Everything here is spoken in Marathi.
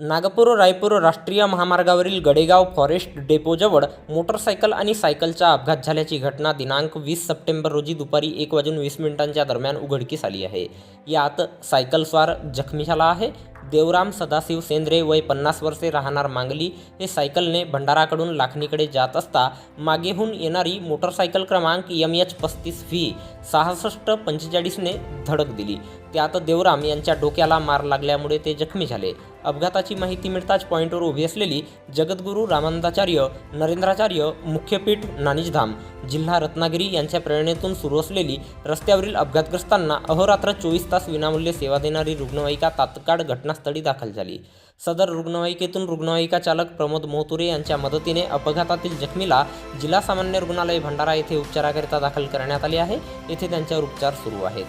नागपूर रायपूर राष्ट्रीय महामार्गावरील गडेगाव फॉरेस्ट डेपोजवळ मोटरसायकल आणि सायकलचा अपघात झाल्याची घटना दिनांक वीस सप्टेंबर रोजी दुपारी एक वाजून वीस मिनिटांच्या दरम्यान उघडकीस आली आहे. यात सायकलस्वार जखमी झाला आहे. देवराम सदाशिव सेंद्रे वय पन्नास वर्षे राहणार मांगली हे सायकलने भंडाराकडून लाखणीकडे जात असता मागेहून येणारी मोटरसायकल क्रमांक एम एच पस्तीस व्ही सहासष्ट पंचेचाळीसने धडक दिली. त्यात देवराम यांच्या डोक्याला मार लागल्यामुळे ते जखमी झाले. अपघाताची माहिती मिळताच पॉईंटवर उभी असलेली जगद्गुरू रामानंदाचार्य नरेंद्राचार्य मुख्यपीठ नानिजधाम जिल्हा रत्नागिरी यांच्या प्रेरणेतून सुरू असलेली रस्त्यावरील अपघातग्रस्तांना अहोरात्र चोवीस तास विनामूल्य सेवा देणारी रुग्णवाहिका तात्काळ घटना घटनास्थळी दाखल झाली. सदर रुग्णवाहिकेतून रुग्णवाहिका चालक प्रमोद मोहतुरे यांच्या मदतीने अपघातातील जखमीला जिल्हा सामान्य रुग्णालय भंडारा येथे उपचाराकरिता दाखल करण्यात आले आहे. येथे त्यांच्यावर उपचार सुरू आहेत.